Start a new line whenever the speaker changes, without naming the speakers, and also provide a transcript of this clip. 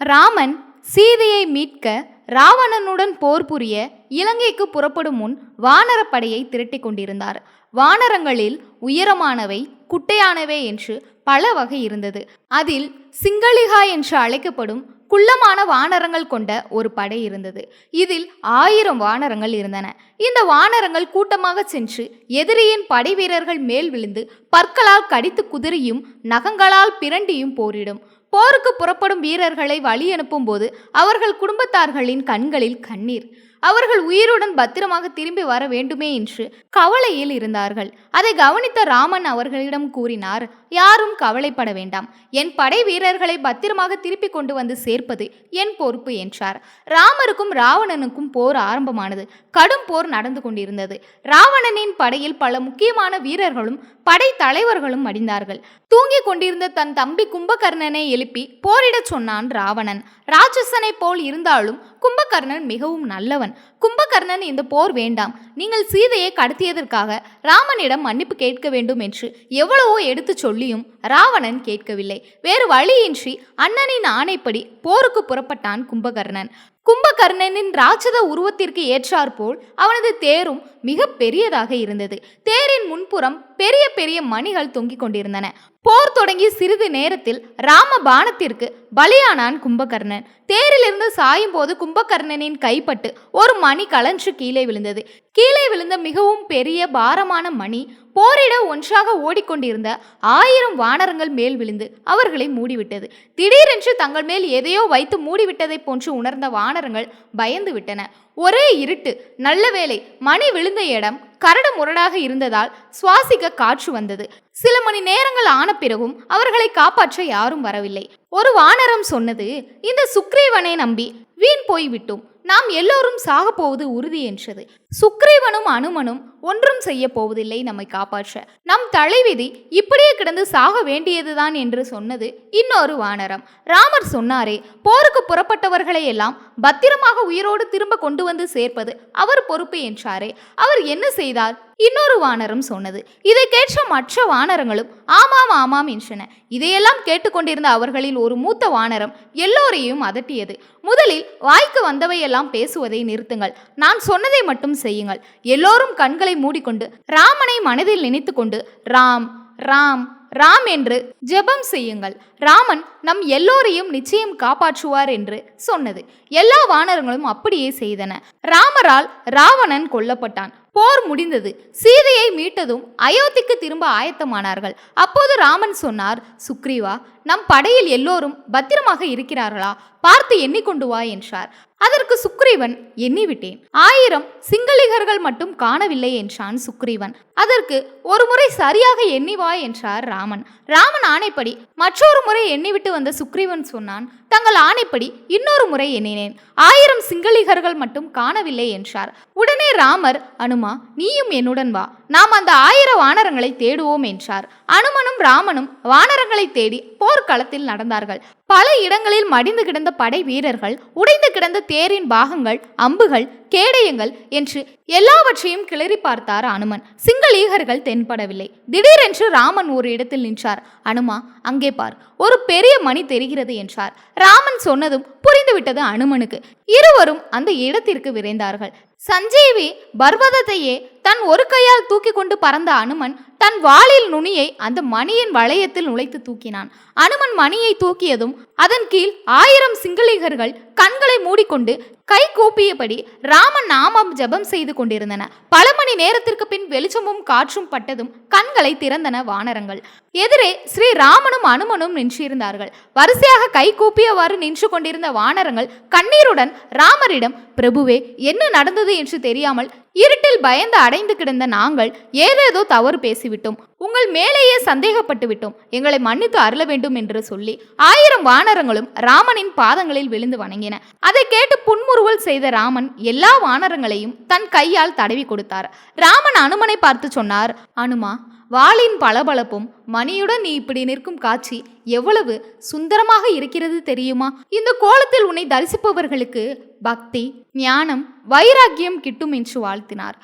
ராமன் சீதையை மீட்க ராவணனுடன் போர் புரிய இலங்கைக்கு புறப்படும் முன் வானரப்படையை திரட்டிக் கொண்டிருந்தார். வானரங்களில் உயரமானவை குட்டையானவை என்று பல வகை இருந்தது. அதில் சிங்களிகா என்று அழைக்கப்படும் குள்ளமான வானரங்கள் கொண்ட ஒரு படை இருந்தது. இதில் ஆயிரம் வானரங்கள் இருந்தன. இந்த வானரங்கள் கூட்டமாக சென்று எதிரியின் படை வீரர்கள் மேல் விழுந்து பற்களால் கடித்து குதிரியும் நகங்களால் பிரண்டியும் போரிடும். போருக்கு புறப்படும் வீரர்களை வழி அனுப்பும்போது அவர்கள் குடும்பத்தார்களின் கண்களில் கண்ணீர். அவர்கள் உயிருடன் பத்திரமாக திரும்பி வர வேண்டுமே என்று கவலையில் இருந்தார்கள். அதை கவனித்த ராமன் அவர்களிடம் கூறினார் யாரும் கவலைப்பட வேண்டாம். என் படை வீரர்களை பத்திரமாக திருப்பி கொண்டு வந்து சேர்ப்பது என் பொறுப்பு என்றார். ராமருக்கும் ராவணனுக்கும் போர் ஆரம்பமானது. கடும் போர் நடந்து கொண்டிருந்தது. ராவணனின் படையில் பல முக்கியமான வீரர்களும் படை தலைவர்களும் மடிந்தார்கள் தூங்கிக் கொண்டிருந்த தன் தம்பி கும்பகர்ணனை எழுப்பி போரிடச் சொன்னான் ராவணன். ராட்சசனைப் போல் இருந்தாலும் கும்பகர்ணன் மிகவும் நல்லவன். கும்பகர்ணன் இந்த போர் வேண்டாம். நீங்கள் சீதையை கடத்தியதற்காக ராமனிடம் மன்னிப்பு கேட்க வேண்டும் என்று எவ்வளவோ எடுத்துச் சொல்லியும் ராவணன் கேட்கவில்லை. வேறு வழியின்றி அண்ணனின் ஆணைப்படி போருக்கு புறப்பட்டான் கும்பகர்ணன். கும்பகர்ணனின் ராட்சத உருவத்திற்கு ஏற்றாற்போல் அவனது தேரும் மிக பெரியதாக இருந்தது. தேரின் முன்புறம் பெரிய பெரிய மணிகள் தொங்கிக் கொண்டிருந்தன. போர் தொடங்கி சிறிது நேரத்தில் ராம பானத்திற்கு பலியானான் கும்பகர்ணன். தேரிலிருந்து சாயும் போது கும்பகர்ணனின் கைப்பட்டு ஒரு மணி கலன்று கீழே விழுந்தது. கீழே விழுந்த மிகவும் பெரிய பாரமான மணி போரிட ஒன்றாக ஓடிக்கொண்டிருந்த ஆயிரம் வானரங்கள் மேல் விழுந்து அவர்களை மூடிவிட்டது. திடீரென்று தங்கள் மேல் எதையோ வைத்து மூடிவிட்டதைப் போன்று உணர்ந்த வானரங்கள் பயந்து விட்டன ஒரே இருட்டு நல்ல வேளை மணி விழுந்த இடம் கரடு முரடாக இருந்ததால் சுவாசிக்க காற்று வந்தது. சில மணி நேரங்கள் ஆன பிறகும் அவர்களை காப்பாற்ற யாரும் வரவில்லை. ஒரு வானரம் சொன்னது இந்த சுக்ரீவனை நம்பி வீண் போய்விட்டோம். நாம் எல்லோரும் சாகப் போவது உறுதி என்றது. சுக்ரீவனும் அனுமனும் ஒன்றும் செய்ய போவதில்லை நம்மை காப்பாற்ற. நம் தலைவிதி இப்படியே கிடந்து சாக வேண்டியதுதான் என்று சொன்னது இன்னொரு வானரம். ராமர் சொன்னாரே போருக்கு புறப்பட்டவர்களை எல்லாம் பத்திரமாக உயிரோடு திரும்ப கொண்டு வந்து சேர்ப்பது அவர் பொறுப்பு என்றாரே. அவர் என்ன செய்தார். இன்னொரு வானரம் சொன்னது இதை கேட்ட மற்ற வானரங்களும் ஆமாம் ஆமாம் என்றன. இதையெல்லாம் கேட்டுக்கொண்டிருந்த அவர்களில் ஒரு மூத்த வானரம் எல்லோரையும் அதட்டியது. முதலில் வாய்க்கு வந்தவையெல்லாம் பேசுவதை நிறுத்துங்கள். நான் சொன்னதை மட்டும் செய்யுங்கள். எல்லோரும் கண்களை மூடிக்கொண்டு ராமனை மனதில் நினைத்துக்கொண்டு ராம் ராம் ராம் என்று ஜெபம் செய்யுங்கள். ராமன் நம் எல்லோரையும் நிச்சயம் காப்பாற்றுவார் என்று சொன்னது. எல்லா வானரங்களும் அப்படியே செய்தன. ராமரால் ராவணன் கொல்லப்பட்டான். போர் முடிந்தது. சீதையை மீட்டதும் அயோத்திக்கு திரும்ப ஆயத்தமானார்கள். அப்போது ராமன் சொன்னார் சுக்ரீவா நம் படையில் எல்லோரும் பத்திரமாக இருக்கிறார்களா? பார்த்து எண்ணிக்கொண்டு வா என்றார். அதற்கு சுக்ரீவன் எண்ணிவிட்டேன். ஆயிரம் சிங்களிகர்கள் மட்டும் காணவில்லை என்றான் சுக்ரீவன். அதற்கு ஒரு முறை சரியாக எண்ணி வா என்றார் ராமன். ராமன் ஆணைப்படி மற்றொரு முறை எண்ணிவிட்டு வந்த சுக்ரீவன் சொன்னான் தங்கள் ஆணைப்படி இன்னொரு முறை எண்ணினேன். ஆயிரம் சிங்களிகர்கள் மட்டும் காணவில்லை என்றார். உடனே ராமர் அனுமா நீயும் என்னுடன் வா. நாம் அந்த ஆயிர வானரங்களை தேடுவோம் என்றார். அனுமனும் ராமனும் வானரங்களை தேடி போர்க்களத்தில் நடந்தார்கள். பல இடங்களில் மடிந்து கிடந்த படை வீரர்கள் உடைந்து கிடந்த தேரின் பாகங்கள் அம்புகள் கேடயங்கள் என்று எல்லாவற்றையும் கிளறி பார்த்தார் அனுமன். சிங்களீகர்கள் தென்படவில்லை. திடீரென்று ராமன் ஒரு இடத்தில் நின்றார். அனுமா அங்கே பார். ஒரு பெரிய மணி தெரிகிறது என்றார். ராமன் சொன்னதும் புரிந்துவிட்டது அனுமனுக்கு. இருவரும் அந்த இடத்திற்கு விரைந்தார்கள். சஞ்சீவி பர்வதத்தையே தன் ஒரு கையால் தூக்கி கொண்டு பறந்த அனுமன் தன் வாளில் நுனியை அந்த மணியின் வளையத்தில் நுழைத்து தூக்கினான். அனுமன் மணியை தூக்கியதும் அதன் கீழ் ஆயிரம் சிங்களீகர்கள் கண்களை மூடிக்கொண்டு கை கூப்பியபடி ராமன் நாமம் ஜெபம் செய்து கொண்டிருந்தன. பல மணி நேரத்திற்கு பின் வெளிச்சமும் காற்றும் பட்டதும் கண்களை திறந்தன வானரங்கள். எதிரே ஸ்ரீ ராமனும் அனுமனும் நின்றிருந்தார்கள். வரிசையாக கை கூப்பியவாறு நின்று கொண்டிருந்த வானரங்கள் கண்ணீருடன் ராமரிடம் பிரபுவே என்ன நடந்தது என்று தெரியாமல் இருட்டில் பயந்து அடைந்து கிடந்த நாங்கள் ஏதேதோ தவறு பேசிவிட்டோம். உங்கள் மேலேயே சந்தேகப்பட்டு விட்டோம் எங்களை மன்னித்து அருள வேண்டும் என்று சொல்லி ஆயிரம் வானரங்களும் ராமனின் பாதங்களில் விழுந்து வணங்கின. அதை கேட்டு புன்முறுவல் செய்த ராமன் எல்லா வானரங்களையும் தன் கையால் தடவி கொடுத்தார். ராமன் அனுமனை பார்த்து சொன்னார் அனுமா வாளின் பளபளப்பும் மணியுடன் நீ இப்படி நிற்கும் காட்சி எவ்வளவு சுந்தரமாக இருக்கிறது தெரியுமா? இந்த கோலத்தில் உன்னை தரிசிப்பவர்களுக்கு பக்தி ஞானம் வைராக்கியம் கிட்டும் என்று வாழ்த்தினார்.